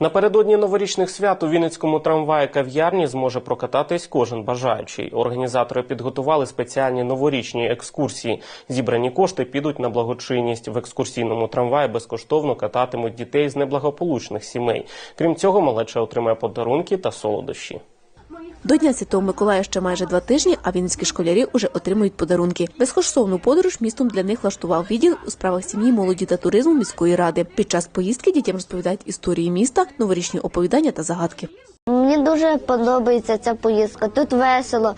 Напередодні новорічних свят у Вінницькому трамваї кав'ярні зможе прокататись кожен бажаючий. Організатори підготували спеціальні новорічні екскурсії. Зібрані кошти підуть на благочинність. В екскурсійному трамваї безкоштовно кататимуть дітей з неблагополучних сімей. Крім цього, малеча отримає подарунки та солодощі. До Дня Святого Миколая ще майже два тижні, а вінницькі школярі уже отримують подарунки. Безкоштовну подорож містом для них влаштував відділ у справах сім'ї, молоді та туризму міської ради. Під час поїздки дітям розповідають історії міста, новорічні оповідання та загадки. Мені дуже подобається ця поїздка. Тут весело,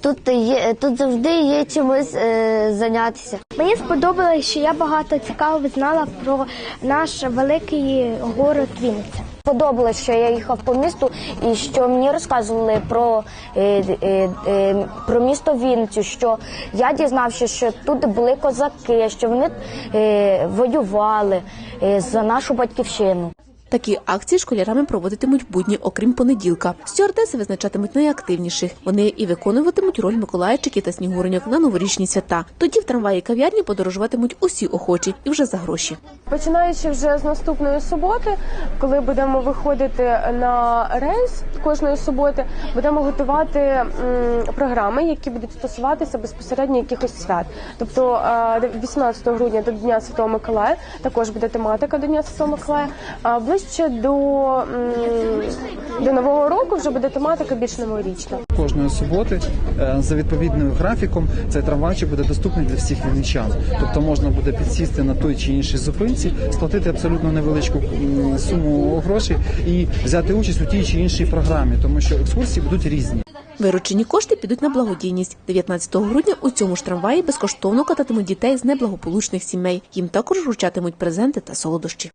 тут є тут завжди є чимось е, зайнятися. Мені сподобалось, що я багато цікавого знала про наш великий город Вінниця. Подобалось, що я їхав по місту і що мені розказували про, е, е, е, про місто Вінницю, що я дізнався, що тут були козаки, що вони е, воювали е, за нашу батьківщину. Такі акції школярами проводитимуть будні, окрім понеділка. Стюардеси визначатимуть найактивніших. Вони і виконуватимуть роль Миколаївчиків та снігуреньок на новорічні свята. Тоді в трамваї кав'ярні подорожуватимуть усі охочі і вже за гроші. Починаючи вже з наступної суботи, коли будемо виходити на рейс кожної суботи, будемо готувати програми, які будуть стосуватися безпосередньо якихось свят. Тобто е, 18 грудня до Дня Святого Миколая також буде тематика до Дня Святого Миколая. Ближче до, до Нового року вже буде тематика більш новорічна. Кожної суботи е, за відповідним графіком цей трамвайчик буде доступний для всіх вінничан. Тобто можна буде підсісти на той чи іншій зупинці, сплатити абсолютно невеличку суму грошей і взяти участь у тій чи іншій програмі, тому що екскурсії будуть різні. Виручені кошти підуть на благодійність. 19 грудня у цьому ж трамваї безкоштовно кататимуть дітей з неблагополучних сімей. Їм також вручатимуть презенти та солодощі.